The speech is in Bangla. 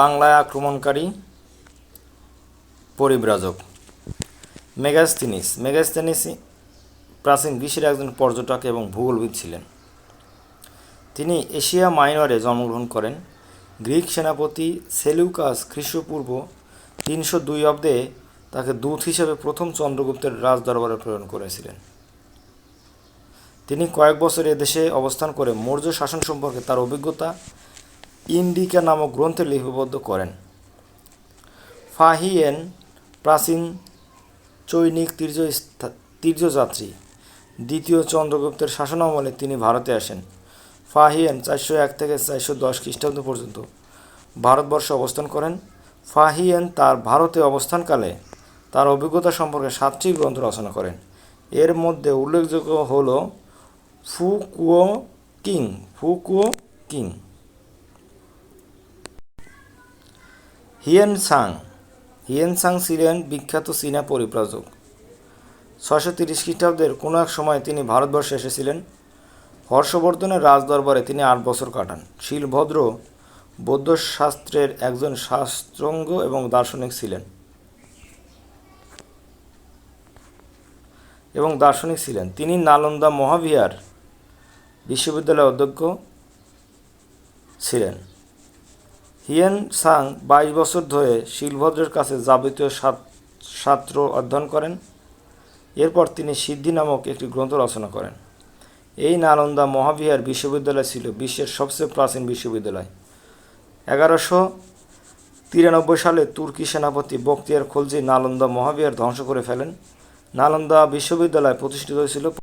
বাংলায় আক্রমণকারী পরিব্রাজক। মেগাস্তিনিস মেগাস্তিনিস প্রাচীন গ্রীসের একজন পর্যটক এবং ভূগোলবিদ ছিলেন। তিনি এশিয়া মাইনরে জন্মগ্রহণ করেন। গ্রিক সেনাপতি সেলুকাস খ্রিস্টপূর্ব তিনশো দুই অব্দে তাকে দূত হিসেবে প্রথম চন্দ্রগুপ্তের রাজদরবারে প্রেরণ করেছিলেন। তিনি কয়েক বছর এদেশে অবস্থান করে মৌর্য শাসন সম্পর্কে তার অভিজ্ঞতা ইন্ডিকা নামক গ্রন্থে লিপিবদ্ধ করেন। ফাহিয়েন প্রাচীন চৈনিক তীর্য তীর্যযাত্রী, দ্বিতীয় চন্দ্রগুপ্তের শাসনামলে তিনি ভারতে আসেন। ফাহিয়েন চারশো এক থেকে চারশো দশ খ্রিস্টাব্দ পর্যন্ত ভারতবর্ষে অবস্থান করেন। ফাহিয়েন তার ভারতে অবস্থানকালে তার অভিজ্ঞতা সম্পর্কে সাতটি গ্রন্থ রচনা করেন। এর মধ্যে উল্লেখযোগ্য হল ফু কুয়ো কিং, ফু কুয়ো king. Hiuen Tsang Hiuen Tsang ছিলেন বিখ্যাত চীনা পরিব্রাজক। ছয়শো তিরিশ খ্রিস্টাব্দের কোনো এক সময় তিনি ভারতবর্ষে এসেছিলেন। হর্ষবর্ধনের রাজদরবারে তিনি আট বছর কাটান। শিলভদ্র বৌদ্ধ শাস্ত্রের একজন শাস্ত্রজ্ঞ এবং দার্শনিক ছিলেন। এবং দার্শনিক ছিলেন। তিনি নালন্দা মহাবিহার বিশ্ববিদ্যালয়ের অধ্যক্ষ ছিলেন। হিয়েন সাং বাইশ বছর ধরে শিলভদ্রের কাছে যাবতীয় সাত- শাস্ত্র অধ্যয়ন করেন। এরপর তিনি সিদ্ধি নামক একটি গ্রন্থ রচনা করেন। এই নালন্দা মহাবিহার বিশ্ববিদ্যালয় ছিল বিশ্বের সবচেয়ে প্রাচীন বিশ্ববিদ্যালয়। এগারোশো তিরানব্বই সালে তুর্কি সেনাপতি বক্তিয়ার খলজি নালন্দা মহাবিহার ধ্বংস করে ফেলেন। নালন্দা বিশ্ববিদ্যালয় প্রতিষ্ঠিত হয়েছিল